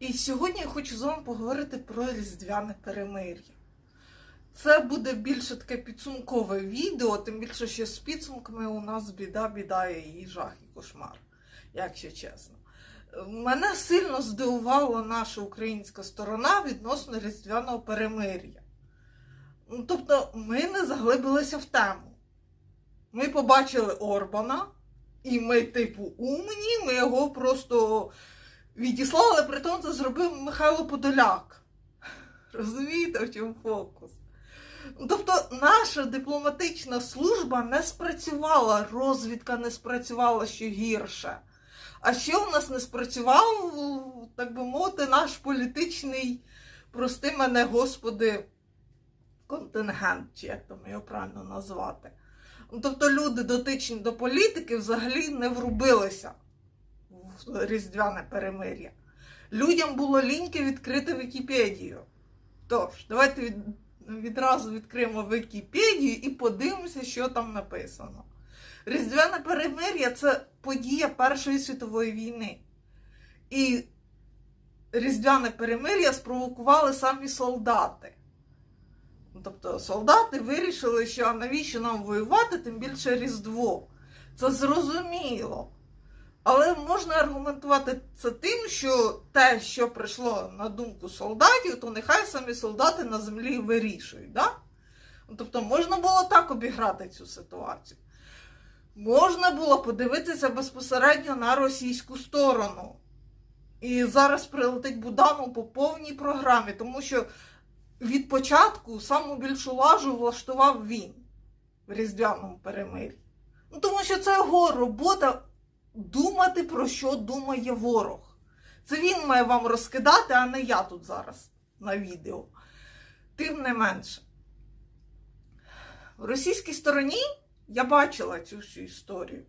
І сьогодні я хочу з вами поговорити про різдвяне перемир'я. Це буде більше таке підсумкове відео, тим більше, що з підсумками у нас біда, біда і жах, і кошмар, якщо чесно. Мене сильно здивувала наша українська сторона відносно різдвяного перемир'я. Ну, тобто, ми не заглибилися в тему. Ми побачили Орбана, і ми, типу, умні, ми його просто відіслали, при тому це зробив Михайло Подоляк. Розумієте, в чому фокус? Тобто наша дипломатична служба не спрацювала, розвідка не спрацювала що гірше. А ще у нас не спрацював, так би мовити, наш політичний, прости мене, господи, контингент, чи як там його правильно назвати. Тобто люди, дотичні до політики, взагалі не врубилися в різдвяне перемир'я. Людям було ліньки відкрити Вікіпедію. Тож, давайте від, відразу відкриємо Вікіпедію і подивимося, що там написано. Різдвяне перемир'я це подія Першої світової війни. І різдвяне перемир'я спровокували самі солдати. Тобто солдати вирішили, що навіщо нам воювати, тим більше Різдво. Це зрозуміло. Але можна аргументувати це тим, що те, що прийшло на думку солдатів, то нехай самі солдати на землі вирішують. Да? Тобто можна було так обіграти цю ситуацію. Можна було подивитися безпосередньо на російську сторону. І зараз прилетить Буданов по повній програмі, тому що від початку саму більшу лажу влаштував він в різдвяному перемир'ї. Ну, тому що це його робота думати, про що думає ворог. Це він має вам розкидати, а не я тут зараз на відео. Тим не менше. В російській стороні я бачила цю всю історію.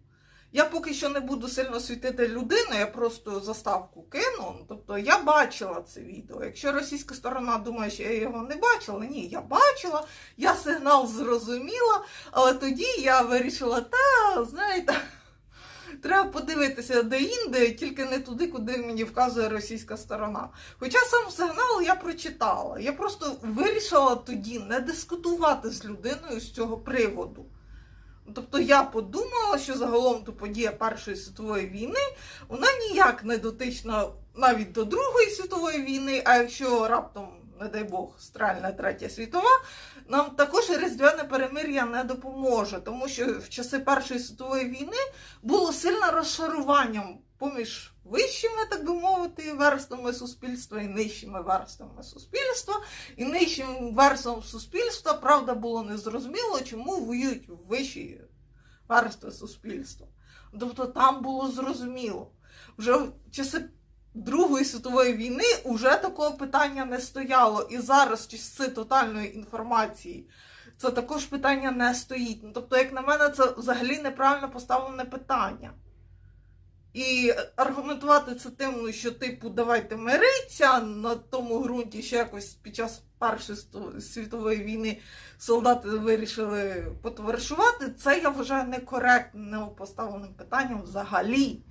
Я поки що не буду сильно світити людину, я просто заставку кину. Тобто я бачила це відео. Якщо російська сторона думає, що я його не бачила, ні, я бачила, я сигнал зрозуміла, але тоді я вирішила, та, знаєте, треба подивитися де інде, тільки не туди, куди мені вказує російська сторона. Хоча сам сигнал я прочитала. Я просто вирішила тоді не дискутувати з людиною з цього приводу. Тобто я подумала, що загалом то подія Першої світової війни вона ніяк не дотична навіть до Другої світової війни, а якщо раптом, не дай Бог, стрельне Третя світова, нам також різдвяне перемир'я не допоможе, тому що в часи Першої світової війни було сильне розшарування поміж вищими, так би мовити, верствами суспільства і нижчими верствами суспільства. І нижчим верствам суспільства, правда, було незрозуміло, чому воюють вищі верстви суспільства. Тобто там було зрозуміло. Вже в часи Другої світової війни вже такого питання не стояло. І зараз часи тотальної інформації це також питання не стоїть. Ну, тобто, як на мене, це взагалі неправильно поставлене питання. І аргументувати це тим, ну, що, типу, давайте миритися на тому ґрунті, що якось під час Першої світової війни солдати вирішили потоваришувати, це я вважаю некоректним поставленим питанням взагалі.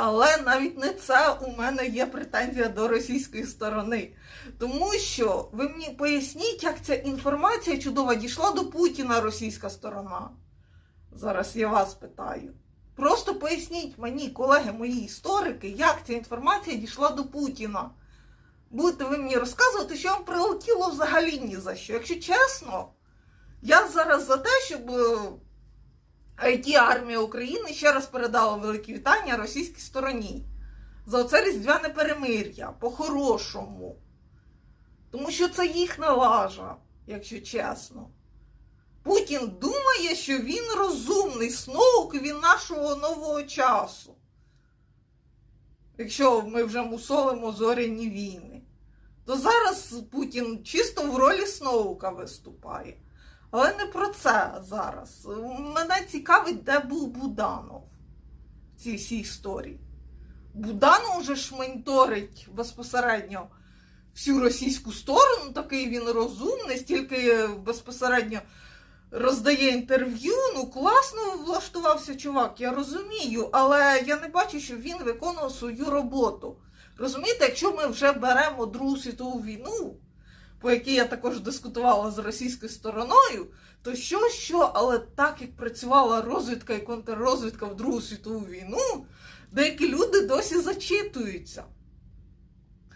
Але навіть не це у мене є претензія до російської сторони. Тому що ви мені поясніть, як ця інформація чудова дійшла до Путіна російська сторона. Зараз я вас питаю. Просто поясніть мені, колеги, мої історики, як ця інформація дійшла до Путіна. Будете ви мені розказувати, що вам прилетіло взагалі ні за що. Якщо чесно, я зараз за те, щоб it армія України ще раз передала великі вітання російській стороні. За оце різдвяне перемир'я, по-хорошому. Тому що це їхня лажа, якщо чесно. Путін думає, що він розумний Сноук, він нашого нового часу. Якщо ми вже мусолимо зоряні війни, то зараз Путін чисто в ролі Сноука виступає. Але не про це зараз. Мене цікавить, де був Буданов в цій всій історії. Буданов вже шменторить безпосередньо всю російську сторону, такий він розумний, стільки безпосередньо роздає інтерв'ю. Ну, класно влаштувався чувак, я розумію, але я не бачу, що він виконував свою роботу. Розумієте, якщо ми вже беремо Другу світову війну, по якій я також дискутувала з російською стороною, то що, що, але так як працювала розвідка і контррозвідка в Другу світову війну, деякі люди досі зачитуються.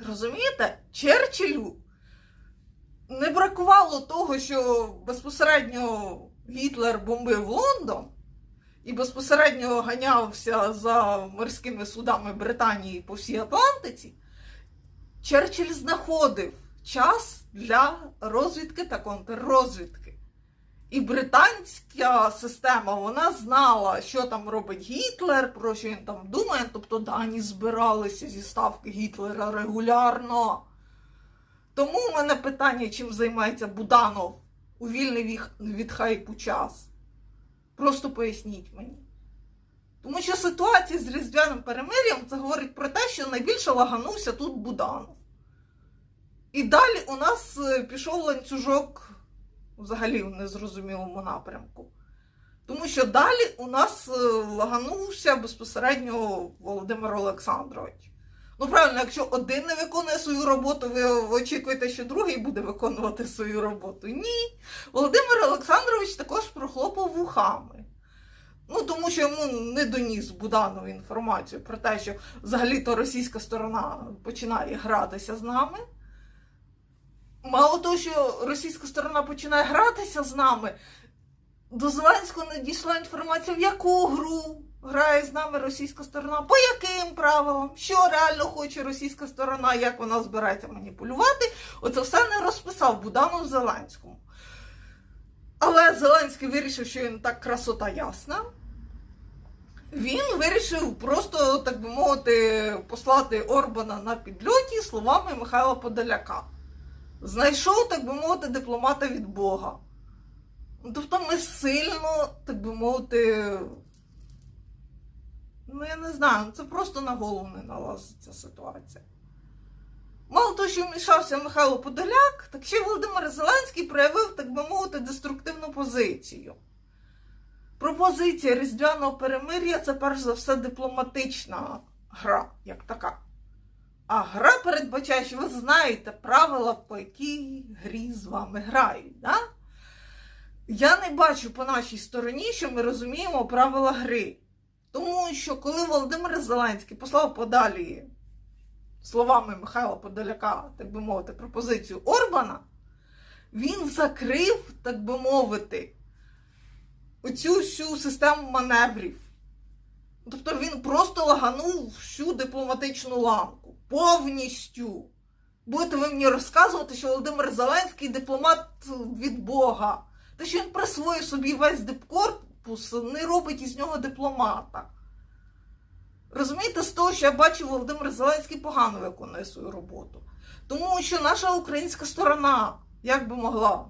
Розумієте, Черчиллю не бракувало того, що безпосередньо Гітлер бомбив Лондон і безпосередньо ганявся за морськими судами Британії по всій Атлантиці. Черчилль знаходив час для розвідки та контррозвідки. І британська система вона знала, що там робить Гітлер, про що він там думає. Тобто дані збиралися зі ставки Гітлера регулярно. Тому у мене питання, чим займається Буданов у вільний від, хайпу час. Просто поясніть мені. Тому що ситуація з різдвяним перемир'ям це говорить про те, що найбільше лаганувся тут Буданов. І далі у нас е, пішов ланцюжок взагалі в незрозумілому напрямку. Тому що далі у нас е, лаганувся безпосередньо Володимир Олександрович. Ну, правильно, якщо один не виконує свою роботу, ви очікуєте, що другий буде виконувати свою роботу. Ні. Володимир Олександрович також прохлопав вухами. Ну, тому що йому не доніс Буданов інформацію про те, що взагалі-то російська сторона починає гратися з нами. Мало того, що російська сторона починає гратися з нами, до Зеленського не дійшла інформація, в яку гру грає з нами російська сторона, по яким правилам, що реально хоче російська сторона, як вона збирається маніпулювати. Оце все не розписав Буданов Зеленському. Але Зеленський вирішив, що він так красота ясна. Він вирішив просто, так би мовити, послати Орбана на підльоті словами Михайла Подоляка. Знайшов, так би мовити, дипломата від Бога. Тобто ми сильно, так би мовити, ну я не знаю, це просто на голову не налазить ця ситуація. Мало того, що вмішався Михайло Подоляк, так ще й Володимир Зеленський проявив, так би мовити, деструктивну позицію. Пропозиція різдвяного перемир'я це перш за все дипломатична гра, як така. А гра передбачає, що ви знаєте правила, по якій грі з вами грають. Да? Я не бачу по нашій стороні, що ми розуміємо правила гри. Тому що коли Володимир Зеленський послав подалі словами Михайла Подоляка, так би мовити, пропозицію Орбана, він закрив, так би мовити, оцю всю систему маневрів. Тобто він просто лаганув всю дипломатичну ланку. Повністю. Будете ви мені розказувати, що Володимир Зеленський дипломат від Бога. Те, що він присвоїв собі весь дипкорпус, не робить із нього дипломата. Розумієте, з того, що я бачу, Володимир Зеленський погано виконує свою роботу. Тому що наша українська сторона як би могла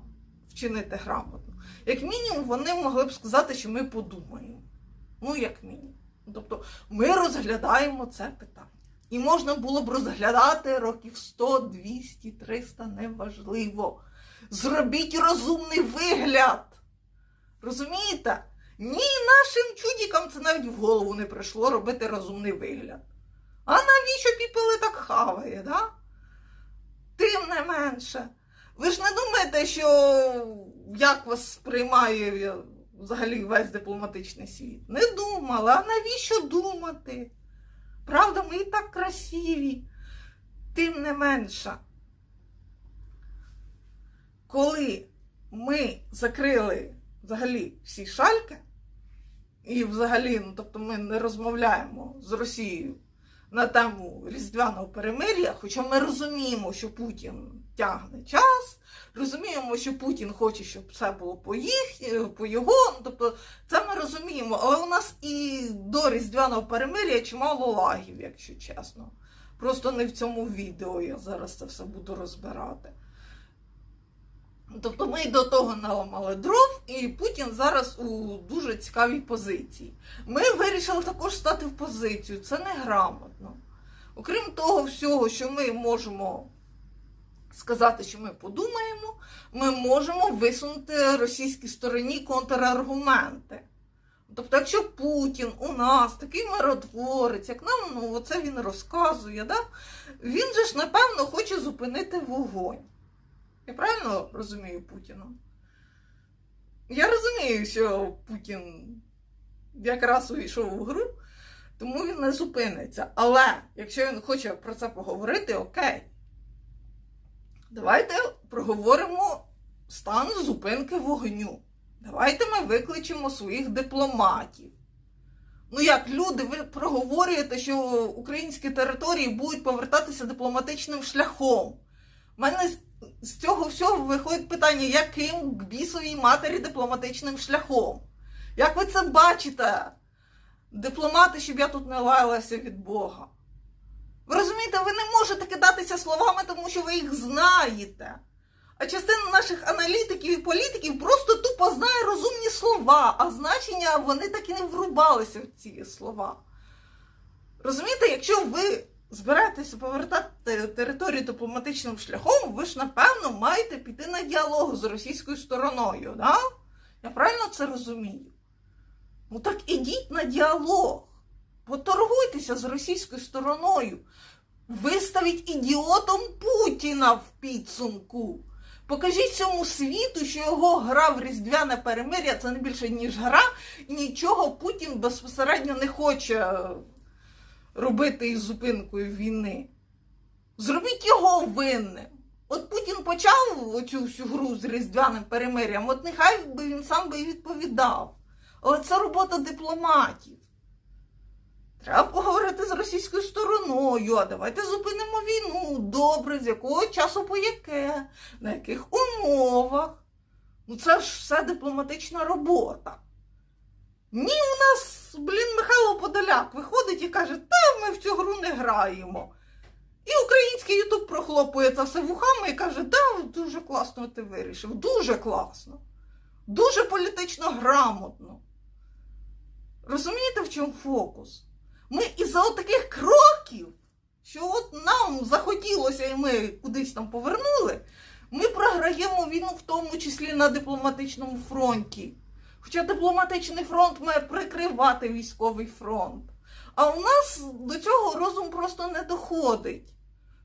вчинити грамотно. Як мінімум, вони могли б сказати, що ми подумаємо. Ну, як мінімум. Тобто, ми розглядаємо це питання. І можна було б розглядати років 100, 200, 300, неважливо. Зробіть розумний вигляд. Розумієте? Ні, нашим чудікам це навіть в голову не прийшло робити розумний вигляд. А навіщо піпили так хаває, да? Тим не менше. Ви ж не думаєте, що як вас сприймає взагалі весь дипломатичний світ? Не думали, а навіщо думати? Правда, ми і так красиві. Тим не менше, коли ми закрили взагалі всі шальки, і взагалі, ну тобто ми не розмовляємо з Росією на тему різдвяного перемир'я, хоча ми розуміємо, що Путін тягне час, розуміємо, що Путін хоче, щоб все було по їх, по його. Ну, тобто, це ми розуміємо. Але у нас і до різдвяного перемир'я чимало лагів, якщо чесно. Просто не в цьому відео я зараз це все буду розбирати. Тобто ми до того наламали дров, і Путін зараз у дуже цікавій позиції. Ми вирішили також стати в позицію. Це неграмотно. Окрім того всього, що ми можемо сказати, що ми подумаємо, ми можемо висунути російській стороні контраргументи. Тобто, якщо Путін у нас такий миротворець, як нам ну, оце він розказує, да? він же ж, напевно, хоче зупинити вогонь. Я правильно розумію Путіна? Я розумію, що Путін якраз увійшов у гру, тому він не зупиниться. Але якщо він хоче про це поговорити, окей. Давайте проговоримо стан зупинки вогню. Давайте ми викличемо своїх дипломатів. Ну як люди, ви проговорюєте, що українські території будуть повертатися дипломатичним шляхом. У мене з- цього всього виходить питання, яким к бісовій матері дипломатичним шляхом? Як ви це бачите? Дипломати, щоб я тут не лаялася від Бога. Ви розумієте, ви не можете кидатися словами, тому що ви їх знаєте. А частина наших аналітиків і політиків просто тупо знає розумні слова, а значення вони так і не врубалися в ці слова. Розумієте, якщо ви збираєтеся повертати територію дипломатичним шляхом, ви ж напевно маєте піти на діалог з російською стороною, да? Я правильно це розумію? Ну так ідіть на діалог. Поторгуйтеся з російською стороною. Виставіть ідіотом Путіна в підсумку. Покажіть цьому світу, що його гра в різдвяне перемир'я це не більше, ніж гра, і нічого Путін безпосередньо не хоче робити із зупинкою війни. Зробіть його винним. От Путін почав оцю всю гру з різдвяним перемир'ям, от нехай би він сам би і відповідав. Але це робота дипломатів. Треба поговорити з російською стороною, а давайте зупинимо війну. Добре, з якого часу по яке, на яких умовах. Ну це ж все дипломатична робота. Ні, у нас, блін, Михайло Подоляк виходить і каже, та ми в цю гру не граємо. І український Ютуб прохлопує це все вухами і каже, да, дуже класно ти вирішив, дуже класно, дуже політично грамотно. Розумієте, в чому фокус? Ми із-за таких кроків, що от нам захотілося, і ми кудись там повернули, ми програємо війну в тому числі на дипломатичному фронті. Хоча дипломатичний фронт має прикривати військовий фронт. А у нас до цього розум просто не доходить.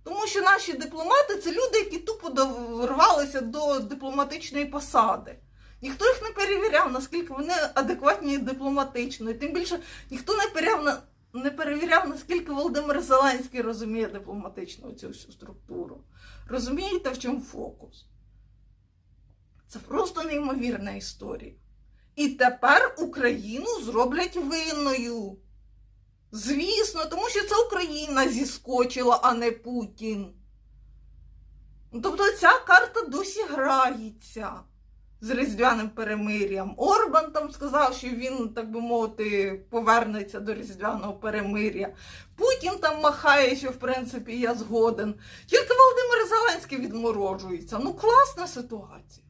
Тому що наші дипломати це люди, які тупо дорвалися до дипломатичної посади. Ніхто їх не перевіряв, наскільки вони адекватні дипломатично. І тим більше ніхто не перевіряв, не перевіряв, наскільки Володимир Зеленський розуміє дипломатично цю всю структуру. Розумієте, в чому фокус? Це просто неймовірна історія. І тепер Україну зроблять винною. Звісно, тому що це Україна зіскочила, а не Путін. Тобто ця карта досі грається з різдвяним перемир'ям. Орбан там сказав, що він, так би мовити, повернеться до різдвяного перемир'я. Путін там махає, що в принципі я згоден. Тільки Володимир Зеленський відморожується. Ну, класна ситуація.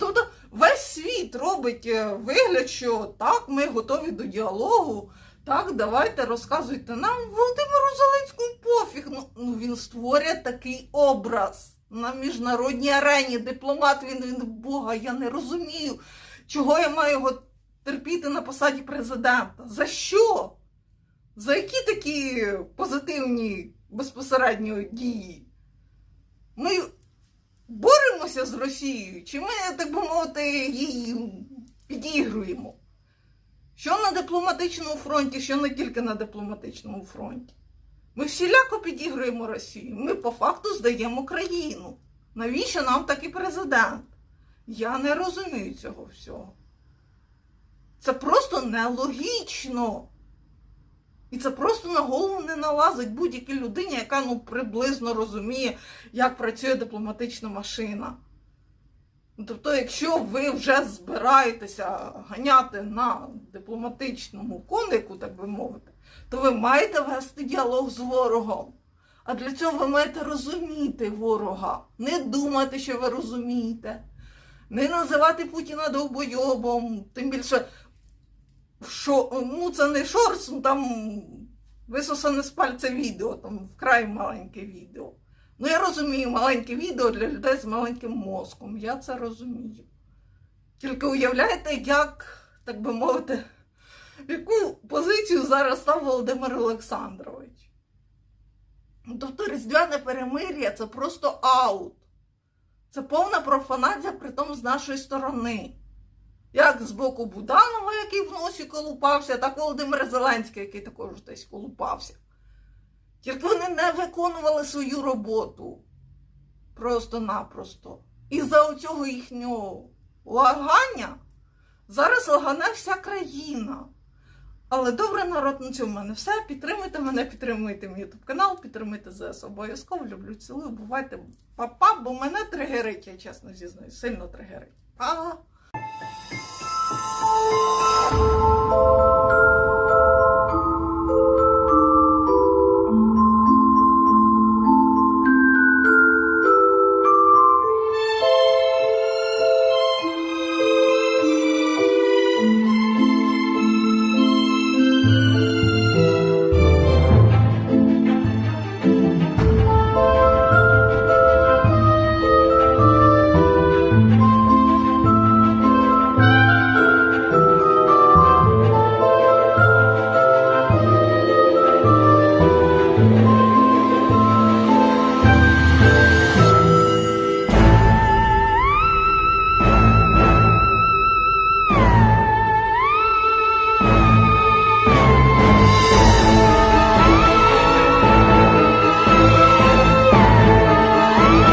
Тобто весь світ робить е, вигляд, що так, ми готові до діалогу. Так, давайте розказуйте нам Володимиру Зеленському пофіг. Ну, ну він створює такий образ на міжнародній арені. Дипломат він, він Бога. Я не розумію, чого я маю його терпіти на посаді президента. За що? За які такі позитивні безпосередньо дії? Ми боремося з Росією, чи ми, так би мовити, її підігруємо? Що на дипломатичному фронті, що не тільки на дипломатичному фронті. Ми всіляко підігруємо Росію. Ми по факту здаємо країну. Навіщо нам такий президент? Я не розумію цього всього. Це просто нелогічно. І це просто на голову не налазить будь-якій людині, яка ну, приблизно розуміє, як працює дипломатична машина. Тобто, якщо ви вже збираєтеся ганяти на дипломатичному конику, так би мовити, то ви маєте вести діалог з ворогом. А для цього ви маєте розуміти ворога, не думати, що ви розумієте, не називати Путіна довбойобом, тим більше, що, ну це не шорс, ну там висосане з пальця відео, там вкрай маленьке відео. Ну, я розумію, маленьке відео для людей з маленьким мозком. Я це розумію. Тільки уявляєте, як, так би мовити, яку позицію зараз став Володимир Олександрович. Тобто різдвяне перемир'я це просто аут. Це повна профанація, притом з нашої сторони. Як з боку Буданова, який в носі колупався, так Володимир Зеленський, який також десь колупався. Тільки вони не виконували свою роботу. Просто-напросто. І за оцього їхнього лагання зараз лагане вся країна. Але добре, народ, на цьому в мене все. Підтримуйте мене, підтримуйте мій ютуб канал, підтримуйте ЗС. Обов'язково люблю, цілую. Бувайте па-па, бо мене тригерить, я чесно зізнаюсь, сильно тригерить. Па!